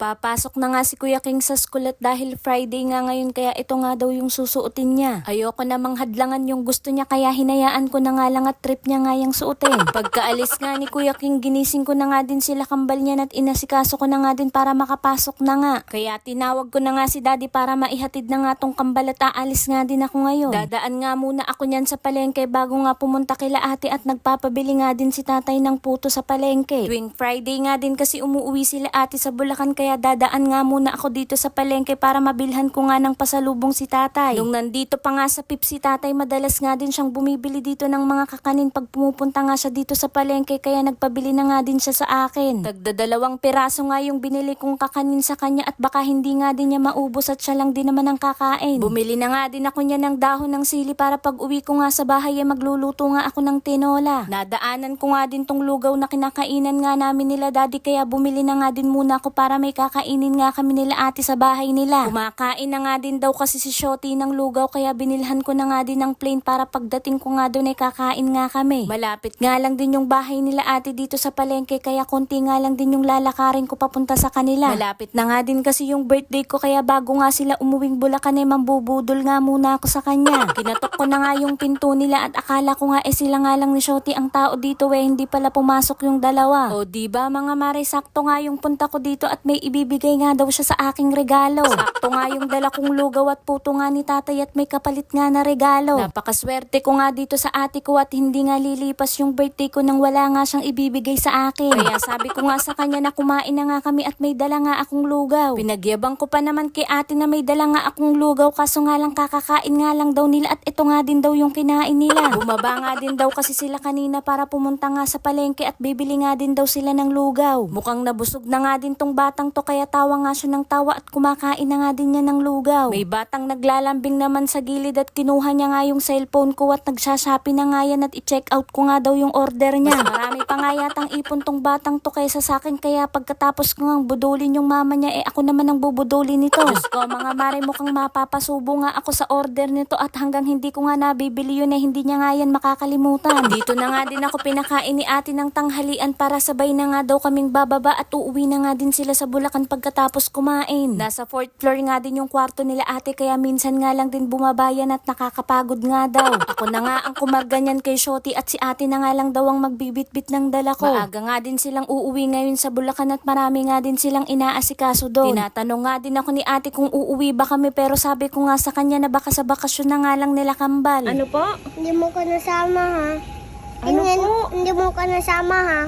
Magpapasok na nga si Kuya King sa school at dahil Friday nga ngayon kaya ito nga daw yung susuotin niya. Ayoko namang hadlangan yung gusto niya kaya hinayaan ko na nga lang at trip niya nga yung suotin. Pagkaalis nga ni Kuya King ginising ko na nga din sila kambal niya at inasikaso ko na nga din para makapasok na nga. Kaya tinawag ko na nga si daddy para maihatid na nga tong kambal at aalis nga din ako ngayon. Dadaan nga muna ako niyan sa palengke bago nga pumunta kila ate at nagpapabili nga din si tatay ng puto sa palengke. Tuwing Friday nga din kasi umuwi sila ate sa Bulacan kaya dadaan nga muna ako dito sa palengke para mabilhan ko nga ng pasalubong si tatay. Nung nandito pa nga sa pip si tatay madalas nga din siyang bumibili dito ng mga kakanin pag pumupunta nga siya dito sa palengke kaya nagpabili na nga din siya sa akin. Tagdadalawang piraso nga yung binili kong kakanin sa kanya at baka hindi nga din niya maubos at siya lang din naman ang kakain. Bumili na nga din ako niya ng dahon ng sili para pag uwi ko nga sa bahay ay magluluto nga ako ng tinola. Nadaanan ko nga din tong lugaw na kinakainan nga namin nila daddy kaya bumili na nga din muna ako para may kakainin nga kami nila ate sa bahay nila. Kumakain na nga din daw kasi si Shoti ng lugaw kaya binilhan ko na nga din ng plane para pagdating ko nga doon ay kakain nga kami. Malapit nga lang din yung bahay nila ate dito sa palengke kaya konti nga lang din yung lalakarin ko papunta sa kanila. Malapit na nga din kasi yung birthday ko kaya bago nga sila umuwing Bulacan ay mambubudol nga muna ako sa kanya. Kinatok ko na nga yung pinto nila at akala ko nga eh sila nga lang ni Shoti ang tao dito eh hindi pala pumasok yung dalawa. O di ba mga mare sakto nga yung punta ko dito at may ibibigay nga daw siya sa aking regalo. Sakto nga yung dala kong lugaw at puto nga ni tatay at may kapalit nga na regalo. Napakaswerte ko nga dito sa ate ko at hindi nga lilipas yung birthday ko nang wala nga siyang ibibigay sa akin. Kaya sabi ko nga sa kanya na kumain na nga kami at may dala nga akong lugaw. Pinagyabang ko pa naman kay ate na may dala nga akong lugaw kaso nga lang kakakain nga lang daw nila at ito nga din daw yung kinain nila. Bumaba nga din daw kasi sila kanina para pumunta nga sa palengke at bibili nga din daw sila ng lugaw. Mukhang nabusog na nga din tong batang to kaya tawa nga siya ng tawa at kumakain na nga din niya ng lugaw. May batang naglalambing naman sa gilid at kinuha niya nga yung cellphone ko at nagsashopping na nga yan at i-check out ko nga daw yung order niya. Marami pa nga yatang ipon tong batang to kaysa sa akin kaya pagkatapos ko nga budulin yung mama niya eh ako naman ang bubudulin nito. Diyos ko mga mare mukhang mapapasubo nga ako sa order nito at hanggang hindi ko nga nabibili yun eh hindi niya nga yan makakalimutan. Dito na nga din ako pinakain ni ate ng tanghalian para sabay na nga daw kaming bababa at uuwi na nga din sila sa Bulacan pagkatapos kumain. Nasa fourth floor nga din yung kwarto nila ate kaya minsan nga lang din bumabayan at nakakapagod nga daw. Ako na nga ang kumaganyan kay Shoti at si ate na nga lang daw ang magbibit-bit ng dala ko. Maaga nga din silang uuwi ngayon sa Bulacan at marami nga din silang inaasikaso doon. Tinatanong nga din ako ni ate kung uuwi ba kami pero sabi ko nga sa kanya na baka sa bakasyon na nga lang nila kambal. Ano po? Hindi mo ko nasama ha. Ano Tingnan- po? Hindi mo ko nasama ha.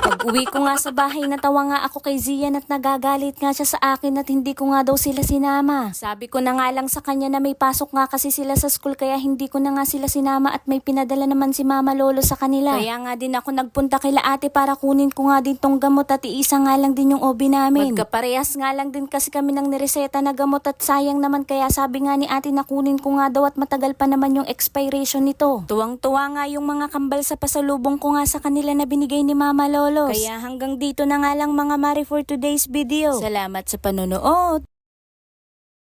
Pag uwi ko nga sa bahay, natawa nga ako kay Zian at nagagalit nga siya sa akin at hindi ko nga daw sila sinama. Sabi ko na nga lang sa kanya na may pasok nga kasi sila sa school kaya hindi ko na nga sila sinama at may pinadala naman si mama lolo sa kanila. Kaya nga din ako nagpunta kila ate para kunin ko nga din tong gamot at iisa nga lang din yung obi namin. Magkaparehas nga lang din kasi kami ng nireseta na gamot at sayang naman kaya sabi nga ni ate na kunin ko nga daw at matagal pa naman yung expiration nito. Tuwang-tuwa nga yung mga kambal sa pasalubong ko nga sa kanila na binigay ni mama lolo. Kaya hanggang dito na nga lang mga mari for today's video. Salamat sa panonood.